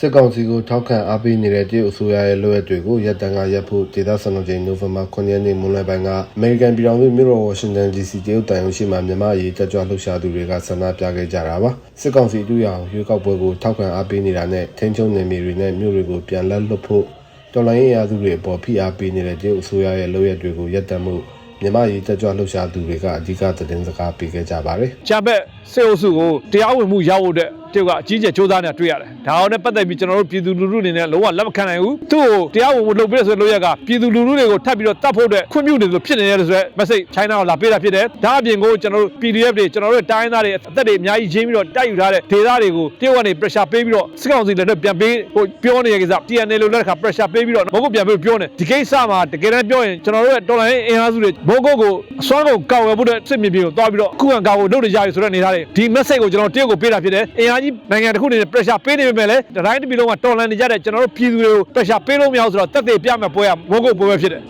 စစ်ကောင်စီကိုထောက်ခံအားပေးနေတဲ့တရုတ်အစိုးရရဲ့လုပ်ရက်တွေကိုရပ်တန့်ကရပ်ဖို့ဒေသစံတော်ချိန်နိုဝင်ဘာ9ရက်နေ့မွန်းလွဲပိုင်းကအမေရိကန်ပြည်ထောင်စုမြို့တော်ဝါရှင်တန် DC တရုတ်တန်ရုံရှိမှမြန်မာရေးတက်ကြွလှုပ်ရှားသူတွေကဆန္ဒပြခဲ့ကြတာပါစစ်ကောင်စီတူရအောင်ရွေးကောက်ပွဲကိုထောက်ခံအားပေးနေတာနဲ့ထိန်းချုပ်နေမြေတွေနဲ့မြို့တွေကိုပြန်လက်လွတ်ဖို့တော်လိုင်းရေးရာသူတွေအပေါ်ဖိအားပေးနေတဲ့တရုတ်အစိုးရရဲ့လုပ်ရက်တွေကိုရပ်တန့်မှုမြန်မာရေးတက်ကြွလှုပ်ရှားသူတွေကအဓိကသတင်းစကားပေးခဲ့ကြပါတယ်ချမ်ဘက်စေအုပ်စုကိုတရားဝင်မှုရောက်ဖို့အတွက်တရုတ်ကအကြီးကျယ်စ조사နေတာတွေ့ရတယ်။ဒါအောင်နဲ့ပတ်သက်ပြီးကျွန်တော်တို့ပြည်သူလူထုအနေနဲ့လုံးဝလက်မခံနိုင်ဘူး။သူ့ကိုတရားဝင်မှုလုပ်ပေးရဆိုတဲ့လုပ်ရက်ကပြည်သူလူထုတွေကိုထပ်ပြီးတော့တတ်ဖို့အတွက်ခွင့်ပြုနေလို့ဖြစ်နေရတဲ့ဆိုတဲ့ message China ကိုလာပေးတာဖြစ်တယ်။ဒါအပြင်ကိုကျွန်တော်တို့ PDF တွေကျွန်တော်တို့တိုင်းသားတွေအသက်တွေအများကြီးချင်းပြီးတော့တိုက်ယူထားတဲ့ဒေသတွေကိုတရုတ်ကနေ pressure ပေးပြီးတော့စစ်ကောင်စီလက်ထက်ပြန်ပေးဟိုပြောနေတဲ့ကိစ္စ TNL လို့လက်ခါ pressure ပေးပြီးတော့ဘုတ်ကိုပြန်ပေးပြောနေဒီကိစ္စမှာတကယ်တမ်းပြောရင်ကျွန်တော်တို့ရဲ့တော်လိုင်းအင်အားစုတွေဘုတ်ကိုကိုအစွမ်းကုန်ကောက်ဝယ်ဖို့အတွက်စစ်မြေပြင်ကိုတွားပြီးတော့ခုခံကာကိုလုပ်နေကြရဆိုတဲ့အနေထားတွေဒီ message ကိုကျွန်တော်တရုတ်ကိုပေးတာဖြစ်တယ်အင်အားကြီးနိုင်ငံတစ်ခုအနေနဲ့ pressure ပေးနေပေမဲ့လည်းတတိုင်းတစ်ပြည်လုံးကတော်လန်နေကြတဲ့ကျွန်တော်တို့ပြည်သူတွေကို pressure ပေးလို့မရဘူးဆိုတော့တက်သေးပြမယ်ပွဲရဘုတ်ကိုပွဲပဲဖြစ်တယ်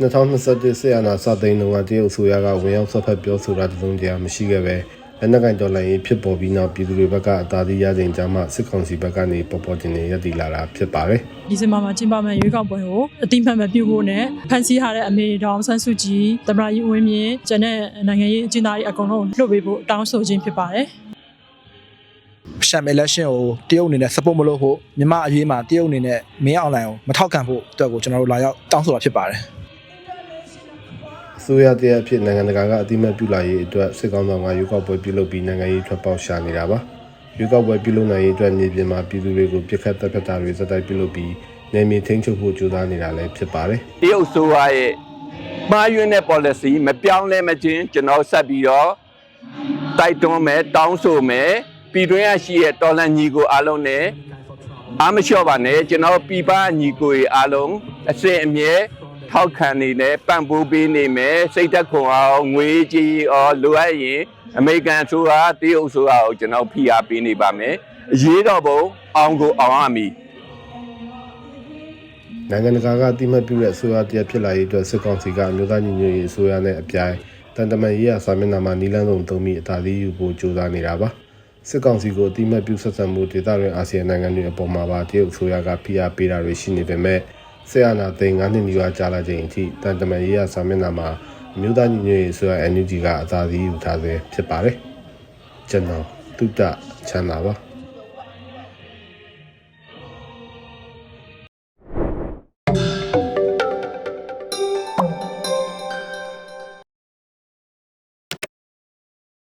2021ဆေးအာနာစသိန်းတုန်းကတရုတ်အစိုးရကဝင်ရောက်ဆက်ဖက်ပြောဆိုတာတစုံတရာမရှိခဲ့ပဲ လက်နက်ကင်ဒေါ်လာရေးဖြစ်ပေါ်ပြီးနောက်ပြည်သူတွေဘက်ကအသာစီးရချိန်ကြားမှာစစ်ကောင်စီဘက်ကနေပေါ်ပေါ်တင်တင်ရပ်တည်လာတာဖြစ်ပါတယ်ဒီဇင်ဘာမှာကျင်းပမယ့်ရွေးကောက်ပွဲကိုအတိမတ်မပြုဖို့နဲ့ဖန်ဆီးထားတဲ့အမေဒေါအောင်ဆန်းစုကြည်တမရကြီးဝင်းမြင့်ကျန်တဲ့နိုင်ငံရေးအကျဉ်းသားတွေအကုန်လုံးလွှတ်ပေးဖို့တောင်းဆိုခြင်းဖြစ်ပါတယ်ရှမ် election ကိုတရုတ်အနေနဲ့ support မလုပ်ဖို့မြန်မာအရေးမှာတရုတ်အနေနဲ့မင်းအောင်လိုင်ကိုမထောက်ခံဖို့အတွက်ကိုကျွန်တော်တို့လာရောက်တောင်းဆိုတာဖြစ်ပါတယ်အ စိုးရတရအဖြစ်နိုင်ငံတကာကအတိမတ်ပြုလာရေးအတွက်စစ်ကောင်ဆောင်ကရွေးကောက်ပွဲပြုလုပ်ပြီးနိုင်ငံရေးထွက်ပေါက်ရှာနေတာပါရွေးကောက်ပွဲပြုလုပ်နိုင်ရေးအတွက်နေပြည်မှာပြည်သူတွေကိုပြစ်ခတ်တပ်ဖြတ်တာတွေစက်တိုက်ပြုလုပ်ပြီးနေမြေထိန်းချုပ်ဖို့ကြိုးစားနေတာလည်းဖြစ်ပါတယ်တရုတ်ဆိုရရဲ့မှားယွင်းတဲ့ policy မပြောင်းလဲမချင်းကျွန်တော်ဆက်ပြီးတော့တိုက်တွန်းမယ်တောင်းဆိုမယ်ပြည်တွင်းရရှိရဲ့တော်လန်ညီကိုအားလုံးနဲ့အားမလျှော့ပါနဲ့ကျွန်တော်ပြည်ပညီကိုတွေအားလုံးအစင်အမြဲ ထောက်ခံနေနဲ့ပံ့ပိုးပေးနေမယ်စိတ်သက်ခွန်အောင်ငွေကြီးအော်လိုအပ်ရင်အမေရိကန်ဆိုတာတရုတ်ဆိုတာကိုကျွန်တော်ဖိအားပေးနေပါမယ်အရေးတော်ပုံအောင်ကိုအောင်ရမည်နိုင်ငံတကာကအတိမတ်ပြုတဲ့အစိုးရတရဖြစ်လာရေးအတွက်စစ်ကောင်စီကအမျိုးသားညီညွတ်ရေးအစိုးရနဲ့အပြိုင်တန်တမန်ရေးရာစာမျက်နှာမှာနီလန်းစုံသုံးပြီးအသာသေးယူဖို့ကြိုးစားနေတာပါစစ်ကောင်စီကိုအတိမတ်ပြုဆက်ဆံမှုဒေသတွင်အာဆီယံနိုင်ငံတွေအပေါ်မှာပါတရုတ်အစိုးရကဖိအားပေးတာတွေရှိနေပေမဲ့ ဆေးအာနာသိန်း9နှစ်နီးပါးကြာလာချိန်အထိတန်တမန်ရေးရာစာမျက်နှာမှာအမျိုးသားညီညွတ်ရေးအစိုးရ NUG ကအသာသေးယူထားဆဲဖြစ်ပါတယ်ကျွန်တော်တုဒ္ဒချမ်းသာပါ